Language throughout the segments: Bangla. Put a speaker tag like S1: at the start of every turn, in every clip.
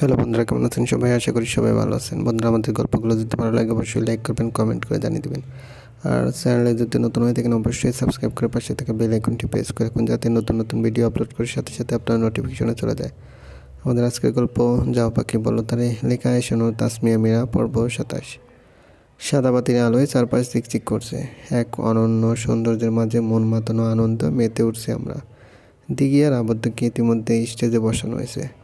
S1: হ্যালো বন্ধুরা, কেমন আছেন সবাই? আশা করি সবাই ভালো আছেন। বন্ধুরা, আমাদের গল্পগুলো যদি ভালো লাগে, অবশ্যই লাইক করবেন কমেন্ট করে জানিয়ে দেবেন। আর চ্যানেলে যদি নতুন হয়ে থাকেন, অবশ্যই সাবস্ক্রাইব করে পাশে থেকে বেল আইকনটি প্রেস করে রাখুন, যাতে নতুন নতুন ভিডিও আপলোড করার সাথে সাথে আপনার নোটিফিকেশনে চলে যায়। আমাদের আজকের গল্প যাও পাখি বলো তারে লেখা শোনো, তাসমিয়া মীরা, পর্ব সাতাশ। সাদাবাতির আলোয় চারপাশ চিকচিক করছে। এক অনন্য সৌন্দর্যের মাঝে মন মাতানো আনন্দ মেতে উঠছে আমরা। দিঘি আর আবদ্ধকে ইতিমধ্যে স্টেজে বসানো হয়েছে।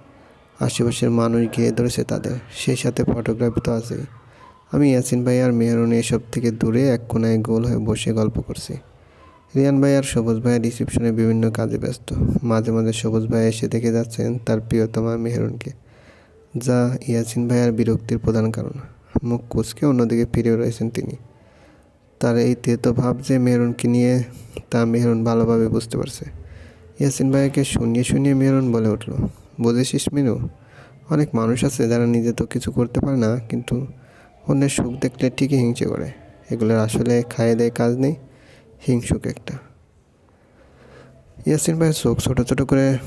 S1: আশেপাশের মানুষ ঘিরে ধরেছে তাদের। সেই সাথে ফটোগ্রাফি তো আছেই। আমি ইয়াসিন ভাই আর মেহরুন এসব থেকে দূরে এক কোনায় গোল হয়ে বসে গল্প করছি। রিয়ান ভাই আর সবুজ ভাই রিসেপশনে বিভিন্ন কাজে ব্যস্ত। মাঝে মাঝে সবুজ ভাই এসে দেখে যাচ্ছেন তার প্রিয়তমা মেহরুনকে। যা ইয়াসিন ভাই আর বিরক্তির প্রধান কারণ। মুখ কুচকে অন্যদিকে ফিরে রয়েছেন তিনি। তার এই তেতো ভাব যে মেহরুনকে নিয়ে, তা মেহরুন ভালোভাবে বুঝতে পারছে। ইয়াসিন ভাইকে শুনিয়ে শুনিয়ে মেহরুন বলে উঠল বুঝেছিস মিনু? অনেক মানুষ আছে যারা নিজে তো কিছু করতে পারে না, কিন্তু অন্যের সুখ দেখলে ঠিকই হিংসে করে। এগুলোর আসলে খায়ে দেয় কাজ নেই, হিংসুক একটা। ইয়াসিন ভাই চোখ ছোটো ছোটো করে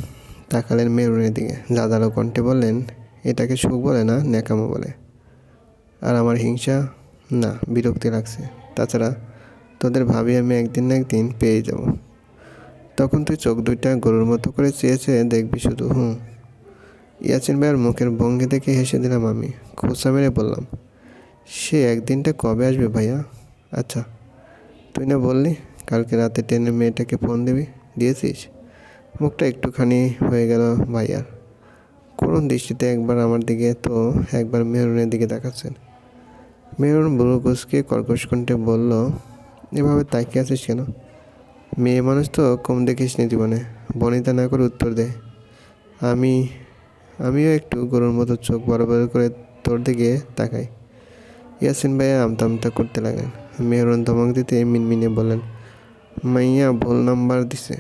S1: তাকালেন মেরুনের দিকে। দাদারও কণ্ঠে বললেন এটাকে সুখ বলে না ন্যাকামো বলে? আর আমার হিংসা? না, বিরক্তি লাগছে। তাছাড়া তোদের ভাবি আমি একদিন না একদিন পেয়ে যাব। তখন তুই চোখ দুইটা গরুর মতো করে চেয়ে চেয়ে দেখবি শুধু, হুম? ইয়াসিন ভাইয়ের মুখের ভঙ্গি দেখে হেসে দিলাম আমি। খোসা মেরে বললাম, সে একদিনটা কবে আসবে ভাইয়া? আচ্ছা তুই না বললি কালকে রাতে ট্রেনে মেয়েটাকে ফোন দিবি, দিয়েছিস? মুখটা একটুখানি হয়ে গেল ভাইয়ার। করুণ দৃষ্টিতে একবার আমার দিকে তো একবার মেহরুনের দিকে তাকাচ্ছেন। মেহরুন বুড়ো কুচকে কর্কশ কণ্ঠে বলল, এভাবে তাকিয়ে আছিস কেন? মেয়ে মানুষ তো কম দেখিস নি জীবনে, বনিতা না করে উত্তর দে। আমি আমিও একটু গরুর মতো চোখ বড় বড় করে তোর দিকে তাকাই। ইয়াসিন ভাইয়া আমতা আমতা করতে লাগলেন। মেহরুন ধমক দিতে মিনমিনে বললেন, মাইয়া ভুল নাম্বার দিছে।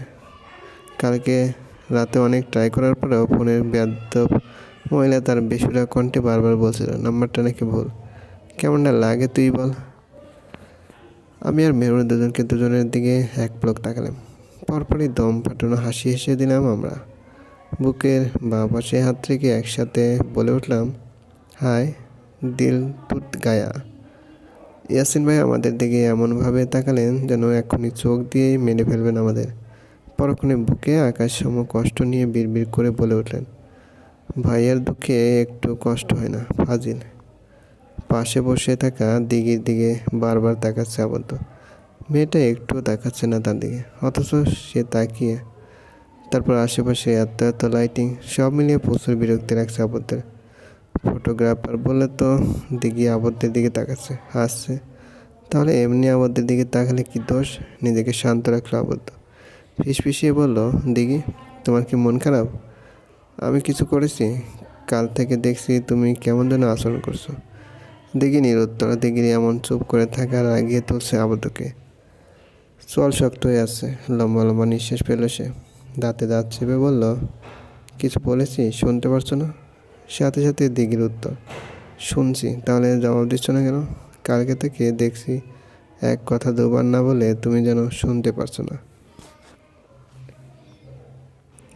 S1: কালকে রাতে অনেক ট্রাই করার পরেও ফোনের ব্যর্থ মহিলা তার বেসুরা কণ্ঠে বারবার বলছিল, নাম্বারটা নাকি ভুল। কেমনটা লাগে তুই বল। আমি আর মেহরুন দুজনকে দুজনের দিকে এক পলক তাকালাম। পরপরই দম ফাটানো হাসি হেসে দিলাম আমরা। বুকের বা পাশে হাত থেকে একসাথে বলে উঠলাম, হাই, দিল তুত গায়া। ইয়াসিন ভাই আমাদের দিকে এমনভাবে তাকালেন যেন এখনই চোখ দিয়েই মেরে ফেলবেন আমাদের। পরক্ষণে বুকে আকাশ সম কষ্ট নিয়ে বিড়বিড় করে বলে উঠলেন, ভাইয়ের দুঃখে একটু কষ্ট হয় না, ফাজিল। পাশে বসে থাকা দিঘির দিকে বারবার তাকাচ্ছে আবদ্ধ। মেয়েটা একটুও তাকাচ্ছে না তার দিকে, অথচ সে তাকিয়ে তারপর আশেপাশে এত এত লাইটিং সব মিলিয়ে প্রচুর বিরক্তি রাখছে আবদ্ধের। ফটোগ্রাফার বলে তো দিঘি আবদ্ধের দিকে তাকাচ্ছে, হাসছে। তাহলে এমনি আবদ্ধের দিকে তাকালে কি দোষ? নিজেকে শান্ত রাখল আবদ্ধ। ফিসফিসিয়ে বলল দিঘি তোমার কি মন খারাপ? আমি কিছু করেছি। কাল থেকে দেখছি তুমি কেমন যেন আচরণ করছ। দেখি নিরুত্তর দিঘির এমন চুপ করে থাকার আগিয়ে তুলছে আবদ্ধকে। চল শক্ত হয়ে আছে, লম্বা লম্বা নিঃশ্বাস পেল সে। দাঁতে দাঁত চেপে বলল, কিছু বলেছি? শুনতে পারছ না? সাথে সাথে দিঘির উত্তর, শুনছি, তাহলে জবাব দিচ্ছ না কেন? কালকে থেকে দেখছি এক কথা দুবার না বলে তুমি যেন শুনতে পারছ না।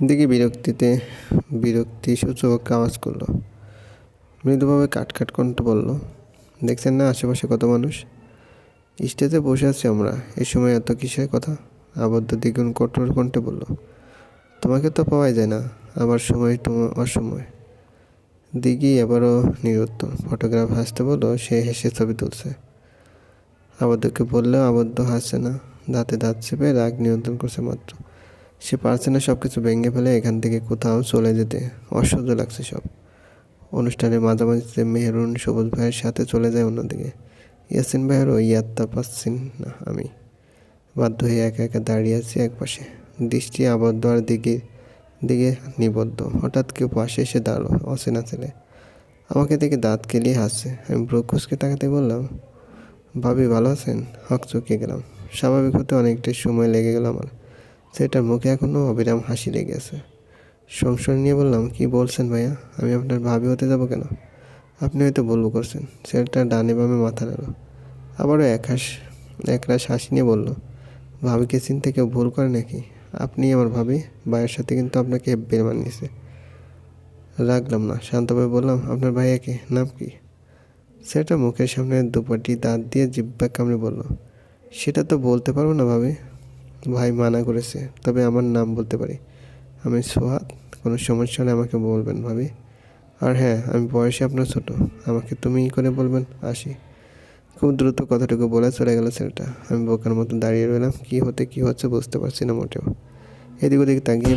S1: দিকে বিরক্তিতে বিরক্তি সূচক আওয়াজ করল। মৃদুভাবে কাটকাট কণ্ঠ বলল, দেখছেন না আশেপাশে কত মানুষ? স্টেজে বসে আছি আমরা, এ সময় এত কিসের কথা? আবদ্ধ দ্বিগুণ কঠোর কণ্ঠে বলল তোমাকে তো পাওয়াই যায় না। আবার সময় তোমার অসময়। দিঘি আবারও নিরুত্তর ফটোগ্রাফ হাসতে বলল, সে হেসে ছবি তুলছে। আবদ্ধকে বললেও আবদ্ধ হাসছে না। দাঁতে দাঁত চেপে রাগ নিয়ন্ত্রণ করছে মাত্র। সে পারছে না সব কিছু ভেঙে ফেলে এখান থেকে কোথাও চলে যেতে। অসহ্য লাগছে সব। অনুষ্ঠানের মাঝামাঝিতে মেহরুন সবুজ ভাইয়ের সাথে চলে যায় অন্যদিকে। ইয়াসিন ভাইয়েরও ইয়াত্তা পাচ্ছেন না আমি। বাধ্য হয়ে একা একা দাঁড়িয়ে আছি এক পাশে দৃষ্টি আবদ্ধ আর দিকে দিকে নিবদ্ধ। হঠাৎ কেউ পাশে এসে দাঁড়াল, অচেনা ছেলে। আমাকে দেখে দাঁত কেলিয়ে হাসছে। আমি ব্রকুসকে তাকাতে বললাম, ভাবি, ভালো আছেন? হক চুকিয়ে গেলাম। স্বাভাবিক হতে অনেকটাই সময় লেগে গেল আমার। সেটার মুখে এখনও অবিরাম হাসি লেগে আছে সংসার নিয়ে বললাম, কি বলছেন ভাইয়া? আমি আপনার ভাবি হতে যাব কেন? আপনি হয়তো বলব করছেন। ছেলেটা ডানে বামে মাথা নাড়ল। আবারও এক হাস একরাশ হাসি নিয়ে বলল, ভাবিকে চিনতে কেউ ভুল করে নাকি? আপনি আমার ভাবি, ভাইয়ের সাথে কিন্তু আপনাকে বের মানিয়েছে রাখলাম না, শান্তভাবে বললাম, আপনার ভাইয়াকে নাম কি? সেটা মুখের সামনে দুপাটি দাঁত দিয়ে জিব্বা কামড়ে বলল, সেটা তো বলতে পারব না ভাবি। ভাই মানা করেছে, তবে আমার নাম বলতে পারি। আমি সোহাগ, কোনো সমস্যা হলে আমাকে বলবেন ভাবি। আর হ্যাঁ আমি বয়সে আপনার ছোট, আমাকে তুমি করে বলবেন, আসি। খুব দ্রুত কথাটুকু বলে চলে গেল ছেলেটা। আমি বোকার মতো দাঁড়িয়ে রইলাম। কী হতে, কী হচ্ছে বুঝতে পারছি না মোটেও। এদিক ওদিক তাকিয়ে